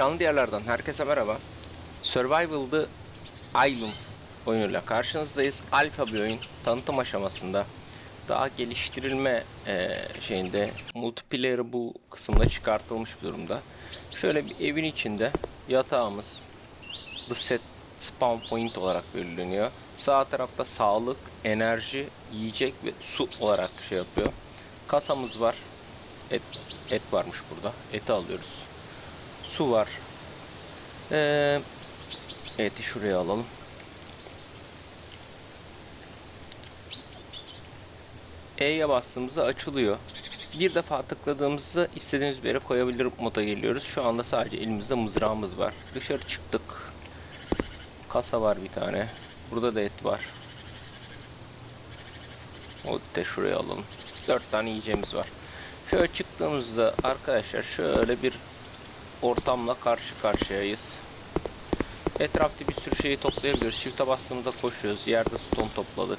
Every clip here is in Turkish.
Şanlı Diyarlardan herkese merhaba. Survival The Island oyunuyla karşınızdayız. Alfa bir oyun, tanıtım aşamasında. Daha geliştirilme eee, şeyinde multiplayer bu kısımda çıkartılmış bir durumda. Şöyle bir evin içinde yatağımız The Set Spawn Point olarak belirleniyor. Sağ tarafta sağlık, enerji, yiyecek ve su olarak şey yapıyor. Kasamız var. Et, et varmış burada. Eti alıyoruz. Su var. Ee, eti şuraya alalım. E'ye bastığımızda açılıyor. Bir defa tıkladığımızda istediğimiz bir yere koyabilir moda geliyoruz. Şu anda sadece elimizde mızrağımız var. Dışarı çıktık. Kasa var bir tane. Burada da et var. O da şuraya alalım. 4 tane yiyeceğimiz var. Şöyle çıktığımızda arkadaşlar şöyle bir ortamla karşı karşıyayız. Etrafta bir sürü şeyi toplayabiliyoruz. Shift'e bastığımızda koşuyoruz. Yerde stone topladık.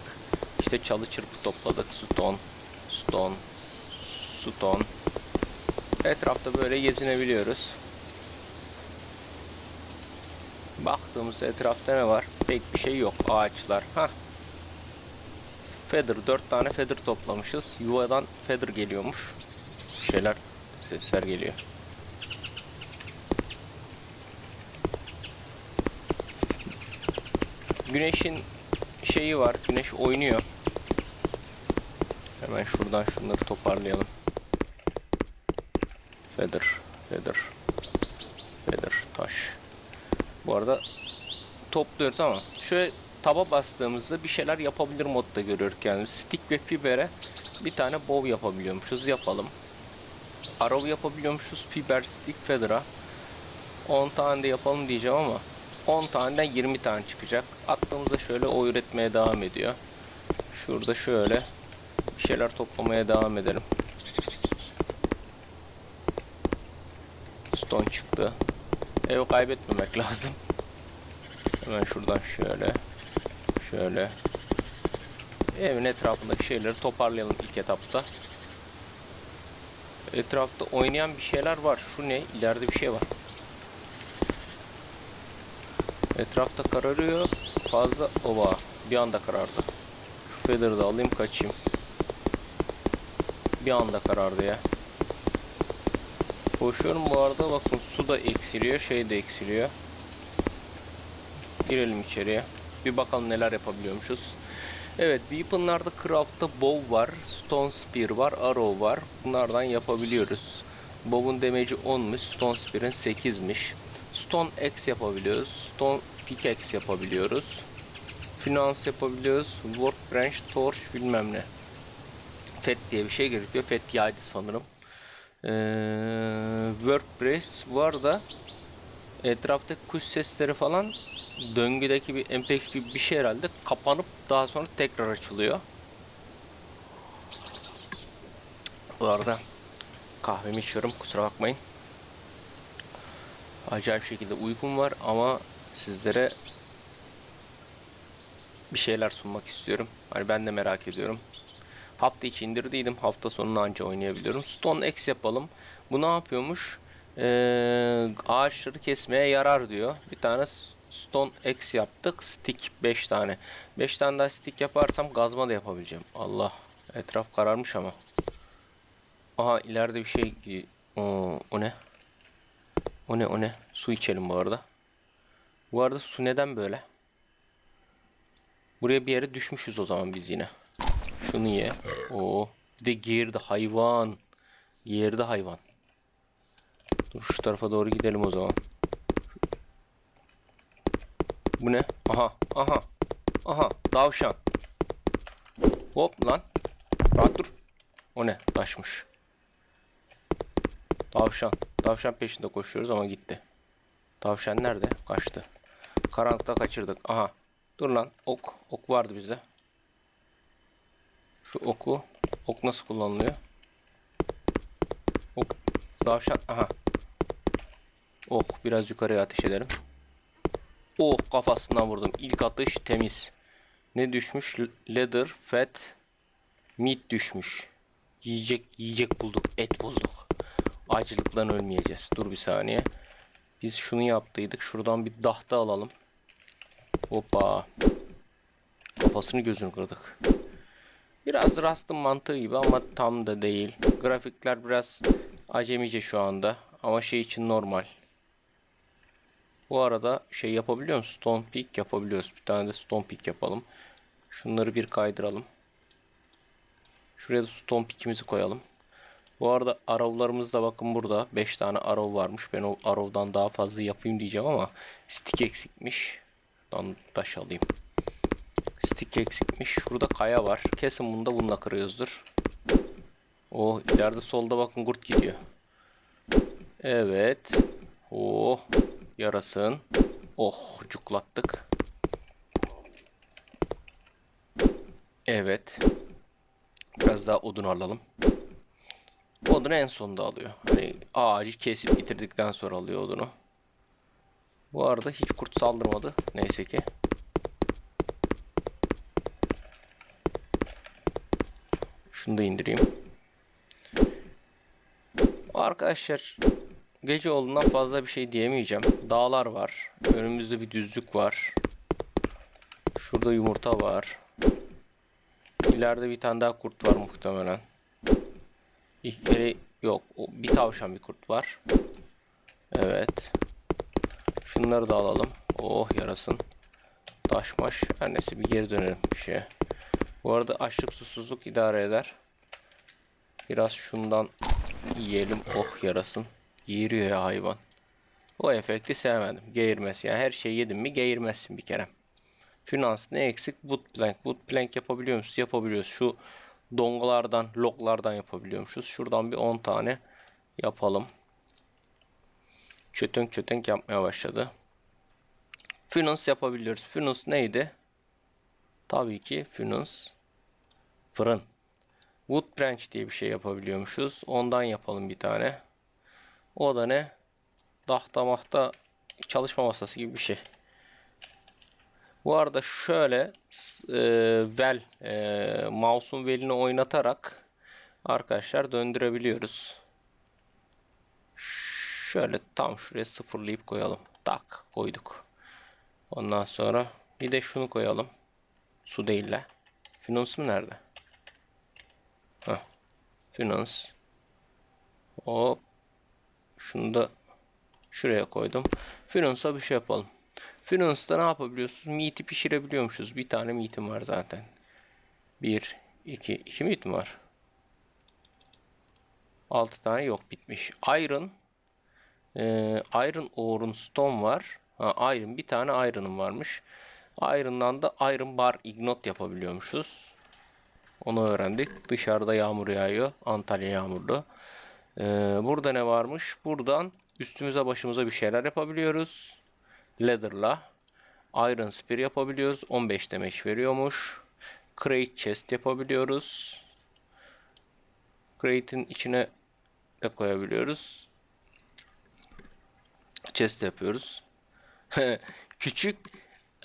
İşte çalı çırpı topladık. Stone, stone, stone. Etrafta böyle gezinebiliyoruz. Baktığımız etrafta ne var? Pek bir şey yok. Ağaçlar. Hah. Feather. 4 tane feather toplamışız. Yuvadan feather geliyormuş. Bir şeyler sesler geliyor. Güneşin şeyi var. Güneş oynuyor. Hemen şuradan şunları toparlayalım. Feather, feather, feather, taş. Bu arada topluyoruz ama şöyle taba bastığımızda bir şeyler yapabilir modda görüyoruz yani stick ve fibere bir tane bow yapabiliyormuşuz yapalım arrow yapabiliyormuşuz fiber stick feather'a 10 tane de yapalım diyeceğim ama 10 taneden 20 tane çıkacak aklımızda şöyle o üretmeye devam ediyor şurada şöyle bir şeyler toplamaya devam edelim stone çıktı ev kaybetmemek lazım Hemen şuradan şöyle şöyle evin etrafındaki şeyleri toparlayalım ilk etapta. Etrafta oynayan bir şeyler var. Şu ne? İleride bir şey var. Etrafta kararıyor. Fazla ova. Bir anda karardı. Şu feather'ı da alayım kaçayım. Bir anda karardı ya. Koşuyorum bu arada bakın su da eksiliyor şey de eksiliyor. Girelim içeriye. Bir bakalım neler yapabiliyormuşuz. Evet, weapon'larda craft'ta bow var, stone spear var, arrow var. Bunlardan yapabiliyoruz. Bow'un damage'i 10'muş, stone spear'in 8'miş. Stone axe yapabiliyoruz, stone pickaxe yapabiliyoruz. Finance yapabiliyoruz, workbench, torch bilmem ne. FET diye bir şey gerekiyor. FET yaydı sanırım. Ee, WordPress var da etrafta kuş sesleri falan döngüdeki bir MPX gibi bir şey herhalde kapanıp daha sonra tekrar açılıyor. Bu arada kahvemi içiyorum kusura bakmayın. Acayip şekilde uykum var ama sizlere bir şeyler sunmak istiyorum. Hani ben de merak ediyorum. Hafta içi indirdiydim. Hafta sonunu anca oynayabiliyorum. Stone X yapalım. Bu ne yapıyormuş? Ee, ağaçları kesmeye yarar diyor. Bir tane Stone X yaptık. Stick 5 tane. 5 tane daha stick yaparsam gazma da yapabileceğim. Allah. Etraf kararmış ama. Aha ileride bir şey. O, o ne? O ne o ne? Su içelim bu arada. Bu arada su neden böyle? Buraya bir yere düşmüşüz o zaman biz yine. Şunu ye. Oo. Bir de girdi hayvan. Girdi hayvan. Dur şu tarafa doğru gidelim o zaman. Bu ne? Aha, aha. Aha, davşan. Hop lan. Rahat dur. O ne? Taşmış. Tavşan. Peşinde koşuyoruz ama gitti. Tavşan nerede? Kaçtı. Karanlıkta kaçırdık. Aha. Dur lan. Ok. Ok vardı bizde. Şu oku. Ok nasıl kullanılıyor? Ok. Tavşan. Aha. Ok. Biraz yukarıya ateş edelim. Oh kafasından vurdum. İlk atış temiz. Ne düşmüş? Leather, fat, meat düşmüş. Yiyecek, yiyecek bulduk. Et bulduk. Acılıktan ölmeyeceğiz. Dur bir saniye. Biz şunu yaptıydık. Şuradan bir dahta alalım. Hoppa. Kafasını gözünü kırdık. Biraz Rust'ın mantığı gibi ama tam da değil. Grafikler biraz acemice şu anda. Ama şey için normal. Bu arada şey yapabiliyor musun? Stone Peak yapabiliyoruz. Bir tane de Stone Peak yapalım. Şunları bir kaydıralım. Şuraya da Stone Peak'imizi koyalım. Bu arada arrow'larımız da bakın burada. 5 tane arrow varmış. Ben o arrow'dan daha fazla yapayım diyeceğim ama stick eksikmiş. Şuradan taş alayım. Stick eksikmiş. Şurada kaya var. Kesin bunu da bununla kırıyoruzdur. Oh ileride solda bakın kurt gidiyor. Evet. Oh yarasın. Oh cuklattık. Evet. Biraz daha odun alalım. Odunu en sonunda alıyor. Hani ağacı kesip bitirdikten sonra alıyor odunu. Bu arada hiç kurt saldırmadı. Neyse ki. Şunu da indireyim. Arkadaşlar gece olduğundan fazla bir şey diyemeyeceğim. Dağlar var. Önümüzde bir düzlük var. Şurada yumurta var. İleride bir tane daha kurt var muhtemelen. İlk kere yok. Bir tavşan bir kurt var. Evet. Şunları da alalım. Oh yarasın. Taşmaş. Her neyse bir geri dönelim bir şeye. Bu arada açlık susuzluk idare eder. Biraz şundan yiyelim. Oh yarasın. Geğiriyor ya hayvan. O efekti sevmedim. Geğirmesi. Yani her şeyi yedin mi geğirmezsin bir kere. Finans ne eksik? Boot plank. Boot plank yapabiliyor musunuz? Yapabiliyoruz. Şu dongalardan, loglardan yapabiliyormuşuz. Şuradan bir 10 tane yapalım. Çötönk çötönk yapmaya başladı. Finans yapabiliyoruz. Finans neydi? Tabii ki Finance fırın. Wood branch diye bir şey yapabiliyormuşuz. Ondan yapalım bir tane. O da ne? Dahta mahta çalışma masası gibi bir şey. Bu arada şöyle e, vel e, mouse'un velini oynatarak arkadaşlar döndürebiliyoruz. Şöyle tam şuraya sıfırlayıp koyalım. Tak koyduk. Ondan sonra bir de şunu koyalım. Su değil la. Finansım nerede? Heh. Finans. Hop. Şunu da şuraya koydum. Finance'a bir şey yapalım. Finance'da ne yapabiliyorsunuz? Meat'i pişirebiliyormuşuz. Bir tane meat'im var zaten. Bir, iki, iki meat mi var? Altı tane yok bitmiş. Iron. Ee, iron Ore'un stone var. Ha, iron bir tane iron'ım varmış. Iron'dan da Iron Bar Ignot yapabiliyormuşuz. Onu öğrendik. Dışarıda yağmur yağıyor. Antalya yağmurlu. Ee, burada ne varmış? Buradan üstümüze başımıza bir şeyler yapabiliyoruz. Leather'la. Iron Spear yapabiliyoruz. 15 damage veriyormuş. Crate Chest yapabiliyoruz. Crate'in içine de koyabiliyoruz. Chest yapıyoruz. Küçük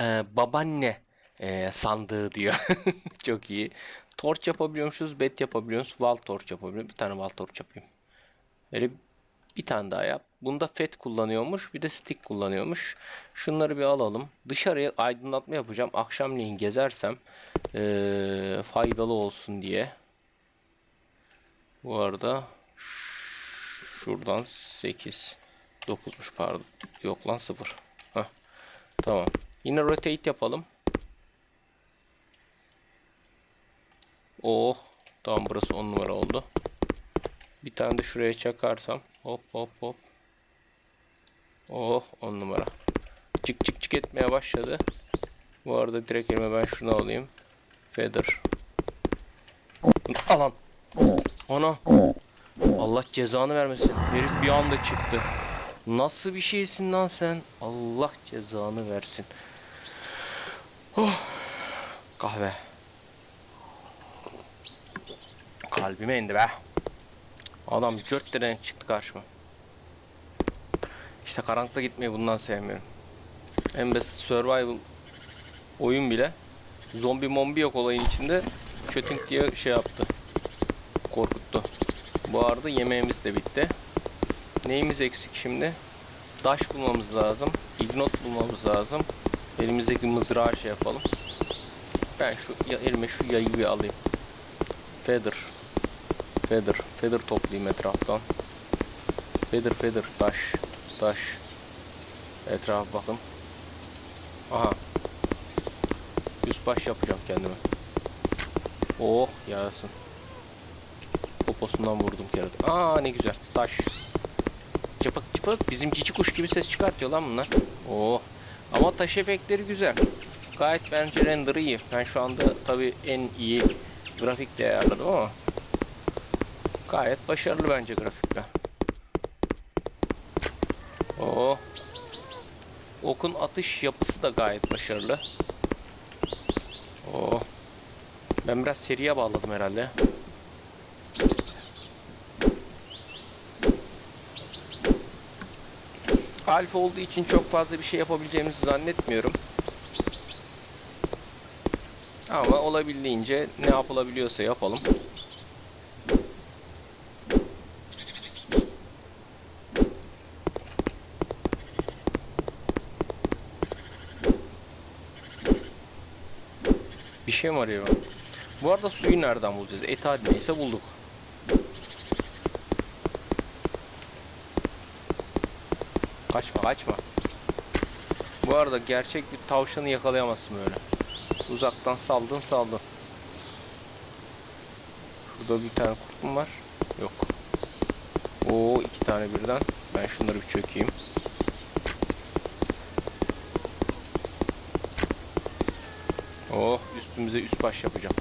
e, babaanne e, sandığı diyor. Çok iyi. Torch yapabiliyormuşuz. Bed yapabiliyoruz. Wall torch yapabiliyorum. Bir tane wall torch yapayım. Böyle bir tane daha yap. Bunda FET kullanıyormuş. Bir de stick kullanıyormuş. Şunları bir alalım. Dışarıya aydınlatma yapacağım. Akşamleyin gezersem e, faydalı olsun diye. Bu arada şuradan 8 9'muş pardon. Yok lan 0. Heh. Tamam. Yine rotate yapalım. Oh. Tamam burası 10 numara oldu. Bir tane de şuraya çakarsam. Hop hop hop. Oh 10 numara. Çık çık çık etmeye başladı. Bu arada direkt elime ben şunu alayım. Feather. Alan. Ana. Allah cezanı vermesin. Herif bir anda çıktı. Nasıl bir şeysin lan sen? Allah cezanı versin. Oh. Kahve. Kalbime indi be. Adam cört denen çıktı karşıma. İşte karanlıkta gitmeyi bundan sevmiyorum. En basit survival oyun bile zombi mombi yok olayın içinde çötünk diye şey yaptı. Korkuttu. Bu arada yemeğimiz de bitti. Neyimiz eksik şimdi? Daş bulmamız lazım. Ignot bulmamız lazım. Elimizdeki mızrağı şey yapalım. Ben şu elime şu yayı bir alayım. Feather. Feather. Feather toplayayım etraftan. Feather feather. Taş. Taş. Etrafa bakın. Aha. Üst baş yapacağım kendime. Oh yarasın. Poposundan vurdum kerata. Aa ne güzel. Taş. Çıpık çıpık. Bizim cici kuş gibi ses çıkartıyor lan bunlar. Oh. Ama taş efektleri güzel. Gayet bence render'ı iyi. Ben şu anda tabii en iyi grafikle ayarladım ama gayet başarılı bence grafikler. Oh. Okun atış yapısı da gayet başarılı. Oh. Ben biraz seriye bağladım herhalde. Alfa olduğu için çok fazla bir şey yapabileceğimizi zannetmiyorum. Ama olabildiğince ne yapılabiliyorsa yapalım. Şey mi arıyor? Bu arada suyu nereden bulacağız? Ethal neyse bulduk. Kaçma kaçma. Bu arada gerçek bir tavşanı yakalayamazsın böyle. Uzaktan saldın saldın. Şurada bir tane kurtum var. Yok. Oo iki tane birden. Ben şunları bir çökeyim. Oh üstümüze üst baş yapacağım.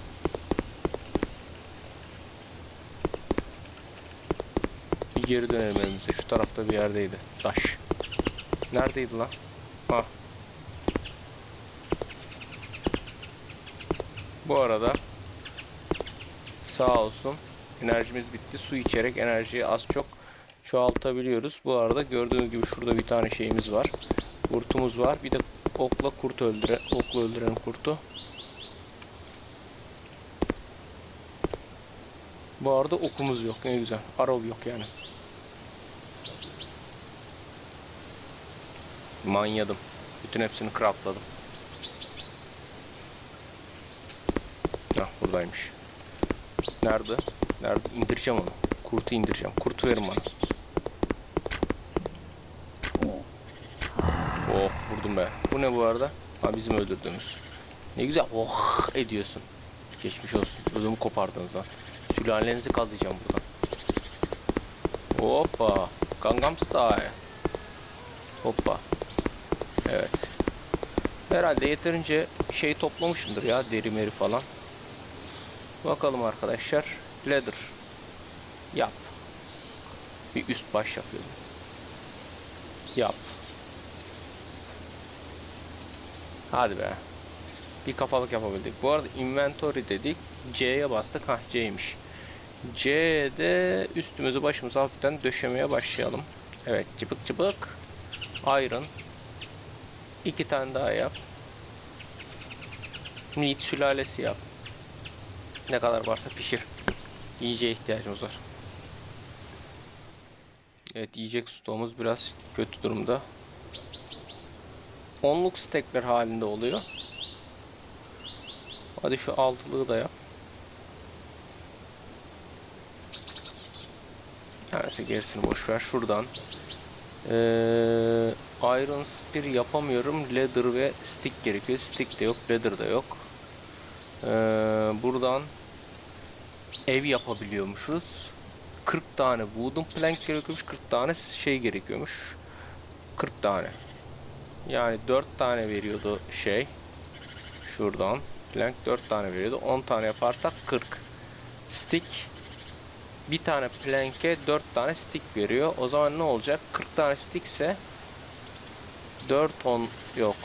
Bir geri dönelim evimize. Şu tarafta bir yerdeydi. Taş. Neredeydi lan? Ha. Bu arada sağ olsun enerjimiz bitti. Su içerek enerjiyi az çok çoğaltabiliyoruz. Bu arada gördüğünüz gibi şurada bir tane şeyimiz var. Kurtumuz var. Bir de okla kurt öldüren, okla öldüren kurtu. Bu arada okumuz yok. Ne güzel. Arrow yok yani. Manyadım. Bütün hepsini craftladım. Hah buradaymış. Nerede? Nerede? İndireceğim onu. Kurtu indireceğim. Kurtu verin bana. Oh vurdum be. Bu ne bu arada? Ha bizim öldürdüğümüz. Ne güzel oh ediyorsun. Geçmiş olsun. Ödümü kopardınız lan. Sülalenizi kazıyacağım buradan. Hoppa. Gangnam Style. Hoppa. Evet. Herhalde yeterince şey toplamışımdır ya deri meri falan. Bakalım arkadaşlar. Leather. Yap. Bir üst baş yapıyorum. Yap. Hadi be. Bir kafalık yapabildik. Bu arada inventory dedik. C'ye bastık. Hah C'ymiş. C'de üstümüzü başımızı hafiften döşemeye başlayalım. Evet cıbık cıbık. Iron. İki tane daha yap. Meat sülalesi yap. Ne kadar varsa pişir. Yiyeceğe ihtiyacımız var. Evet yiyecek stoğumuz biraz kötü durumda. Onluk stekler halinde oluyor. Hadi şu altılığı da yap. Neyse gerisini boş ver. Şuradan. Ee, Iron Spear yapamıyorum. Leather ve stick gerekiyor. Stick de yok. Leather da yok. Ee, buradan ev yapabiliyormuşuz. 40 tane wooden plank gerekiyormuş. 40 tane şey gerekiyormuş. 40 tane. Yani 4 tane veriyordu şey. Şuradan. Plank 4 tane veriyordu. 10 tane yaparsak 40. Stick bir tane plank'e 4 tane stick veriyor. O zaman ne olacak? 40 tane stick ise 4 10 yok.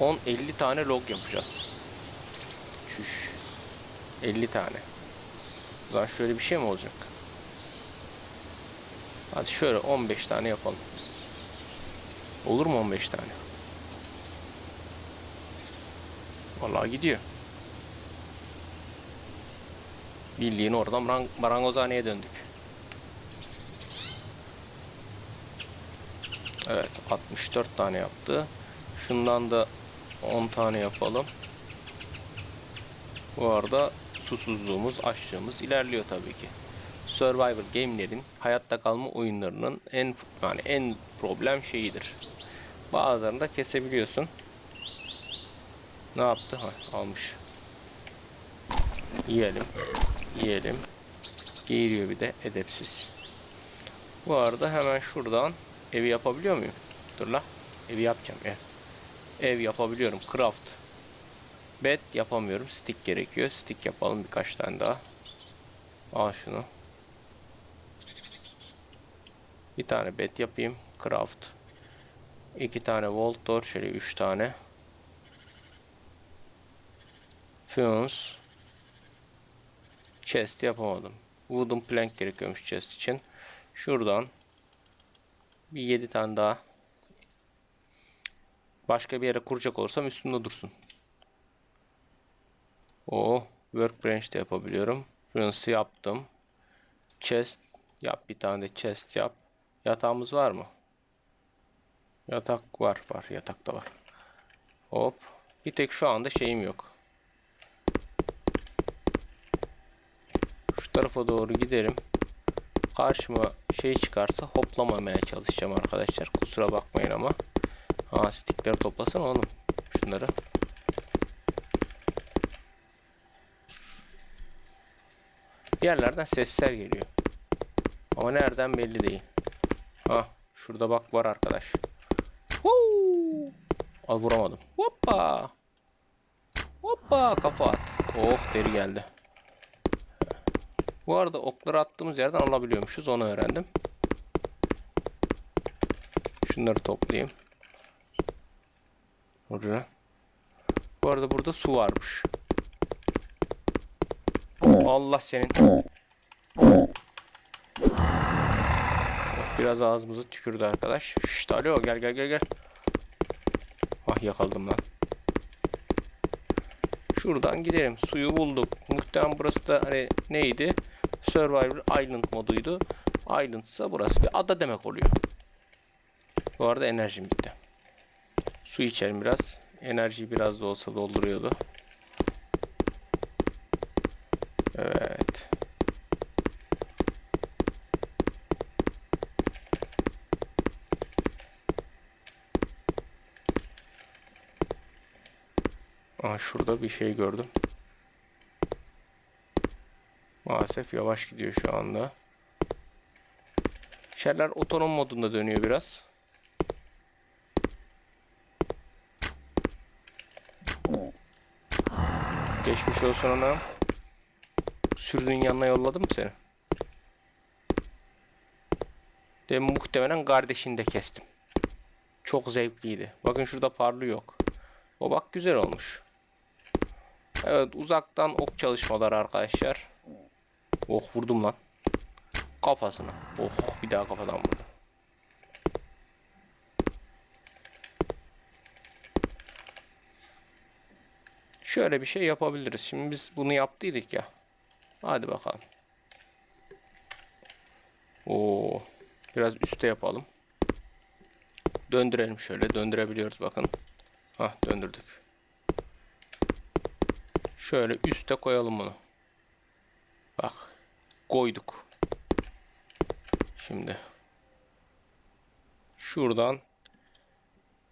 10 50 tane log yapacağız. Çüş. 50 tane. O zaman şöyle bir şey mi olacak? Hadi şöyle 15 tane yapalım. Olur mu 15 tane? Vallahi gidiyor. Bildiğin marang marangozhaneye döndük. Evet 64 tane yaptı. Şundan da 10 tane yapalım. Bu arada susuzluğumuz, açlığımız ilerliyor tabii ki. Survivor game'lerin hayatta kalma oyunlarının en yani en problem şeyidir. Bazılarını da kesebiliyorsun. Ne yaptı? Ha, almış. Yiyelim. Yiyelim. Giyiriyor bir de edepsiz. Bu arada hemen şuradan evi yapabiliyor muyum? Dur la. Evi yapacağım ev. Ev yapabiliyorum. Craft. Bed yapamıyorum. Stick gerekiyor. Stick yapalım birkaç tane daha. Al şunu. Bir tane bed yapayım. Craft. İki tane Vault Door. Şöyle üç tane. Fuse. Chest yapamadım. Wooden plank gerekiyormuş chest için. Şuradan bir 7 tane daha başka bir yere kuracak olursam üstünde dursun. O workbench de yapabiliyorum. Furnace yaptım. Chest yap bir tane de chest yap. Yatağımız var mı? Yatak var var yatak da var. Hop. Bir tek şu anda şeyim yok. Tarafa doğru giderim. Karşıma şey çıkarsa hoplamamaya çalışacağım arkadaşlar. Kusura bakmayın ama. Ha stickleri toplasana oğlum. Şunları. Bir yerlerden sesler geliyor. Ama nereden belli değil. Ha şurada bak var arkadaş. Woo! Al vuramadım. Hoppa. Hoppa kafa at. Oh deri geldi. Bu arada okları attığımız yerden alabiliyormuşuz. Onu öğrendim. Şunları toplayayım. Oraya. Bu arada burada su varmış. Allah senin. Biraz ağzımızı tükürdü arkadaş. Şşt alo gel gel gel gel. Ah yakaladım lan. Şuradan gidelim. Suyu bulduk. Muhtemelen burası da hani neydi? Survivor Island moduydu. Island ise burası bir ada demek oluyor. Bu arada enerjim bitti. Su içelim biraz. Enerjiyi biraz da olsa dolduruyordu. Evet. Aa, şurada bir şey gördüm. Maalesef yavaş gidiyor şu anda. Şeyler otonom modunda dönüyor biraz. Geçmiş olsun ana. Sürdüğün yanına yolladım mı seni? De muhtemelen kardeşini de kestim. Çok zevkliydi. Bakın şurada parlı yok. O bak güzel olmuş. Evet uzaktan ok çalışmaları arkadaşlar. Oh vurdum lan. Kafasına. Oh bir daha kafadan vurdum. Şöyle bir şey yapabiliriz. Şimdi biz bunu yaptıydık ya. Hadi bakalım. Oo, biraz üste yapalım. Döndürelim şöyle. Döndürebiliyoruz bakın. Hah döndürdük. Şöyle üste koyalım bunu. Bak. Koyduk. Şimdi. Şuradan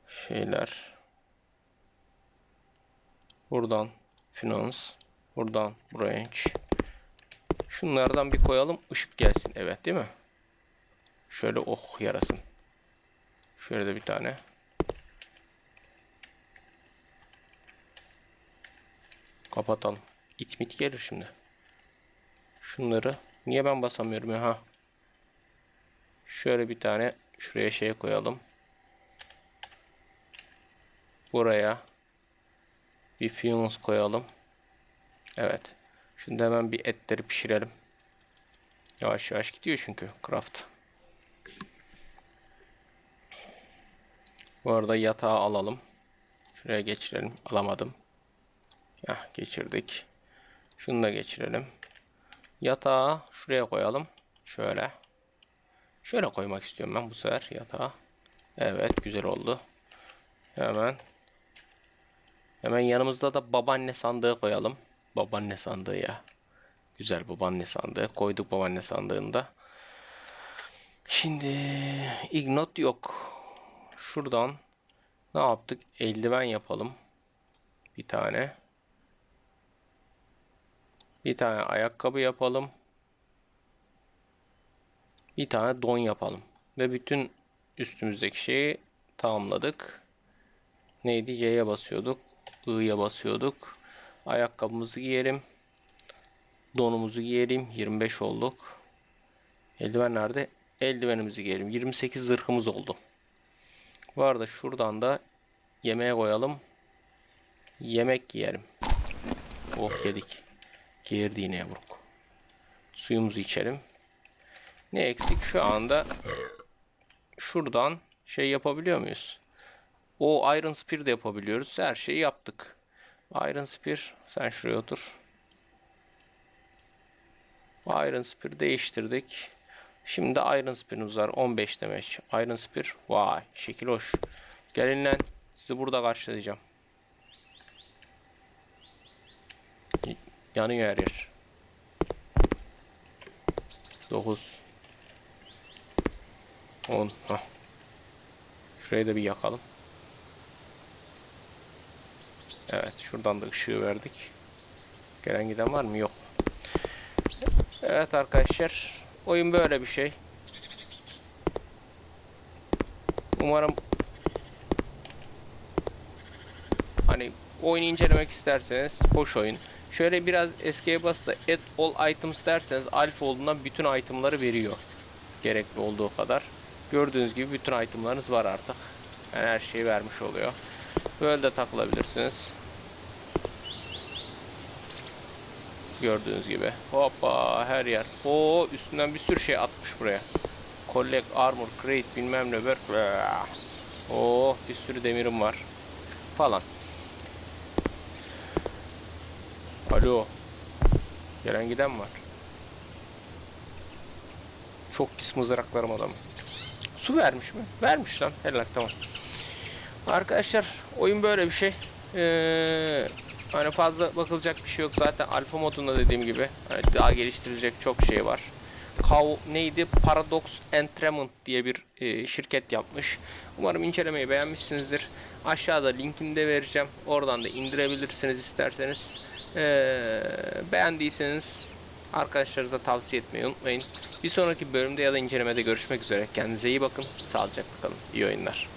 şeyler. Buradan finance. Buradan branch. Şunlardan bir koyalım. ışık gelsin. Evet değil mi? Şöyle oh yarasın. Şöyle de bir tane. Kapatalım. İt mit gelir şimdi. Şunları niye ben basamıyorum ya? Ha. Şöyle bir tane şuraya şey koyalım. Buraya bir fuse koyalım. Evet. Şimdi hemen bir etleri pişirelim. Yavaş yavaş gidiyor çünkü craft. Bu arada yatağı alalım. Şuraya geçirelim. Alamadım. Heh, geçirdik. Şunu da geçirelim. Yatağı şuraya koyalım. Şöyle. Şöyle koymak istiyorum ben bu sefer yatağı. Evet güzel oldu. Hemen. Hemen yanımızda da babaanne sandığı koyalım. Babaanne sandığı ya. Güzel babaanne sandığı. Koyduk babaanne sandığında. Şimdi ignot yok. Şuradan ne yaptık? Eldiven yapalım. Bir tane. Bir tane ayakkabı yapalım. Bir tane don yapalım. Ve bütün üstümüzdeki şeyi tamamladık. Neydi? Y'ye basıyorduk. I'ya basıyorduk. Ayakkabımızı giyelim. Donumuzu giyelim. 25 olduk. Eldiven nerede? Eldivenimizi giyelim. 28 zırhımız oldu. Bu arada şuradan da yemeğe koyalım. Yemek giyelim. Oh yedik. Girdi yine yavrum. Suyumuzu içelim. Ne eksik şu anda? Şuradan şey yapabiliyor muyuz? O Iron Spear de yapabiliyoruz. Her şeyi yaptık. Iron Spear sen şuraya otur. Iron Spear değiştirdik. Şimdi Iron Spear'ımız var. 15 demek. Iron Spear. Vay şekil hoş. Gelin lan. Sizi burada karşılayacağım. Yanıyor her yer. 9 10 Hah. Şurayı da bir yakalım. Evet şuradan da ışığı verdik. Gelen giden var mı? Yok. Evet arkadaşlar. Oyun böyle bir şey. Umarım hani oyunu incelemek isterseniz hoş oyun. Şöyle biraz eskiye basıp da add all items derseniz alfa olduğundan bütün itemları veriyor. Gerekli olduğu kadar. Gördüğünüz gibi bütün itemlarınız var artık. Yani her şeyi vermiş oluyor. Böyle de takılabilirsiniz. Gördüğünüz gibi. Hoppa her yer. Oo üstünden bir sürü şey atmış buraya. Collect armor, crate bilmem ne. Oo bir sürü demirim var. Falan. Alo. Gelen giden var. Çok pis mızraklarım adamı. Su vermiş mi? Vermiş lan. Helal tamam. Arkadaşlar oyun böyle bir şey. Ee, hani fazla bakılacak bir şey yok. Zaten alfa modunda dediğim gibi hani daha geliştirilecek çok şey var. Kav neydi? Paradox Entrament diye bir e, şirket yapmış. Umarım incelemeyi beğenmişsinizdir. Aşağıda linkini de vereceğim. Oradan da indirebilirsiniz isterseniz. Ee, beğendiyseniz arkadaşlarınıza tavsiye etmeyi unutmayın. Bir sonraki bölümde ya da incelemede görüşmek üzere. Kendinize iyi bakın. Sağlıcakla kalın. İyi oyunlar.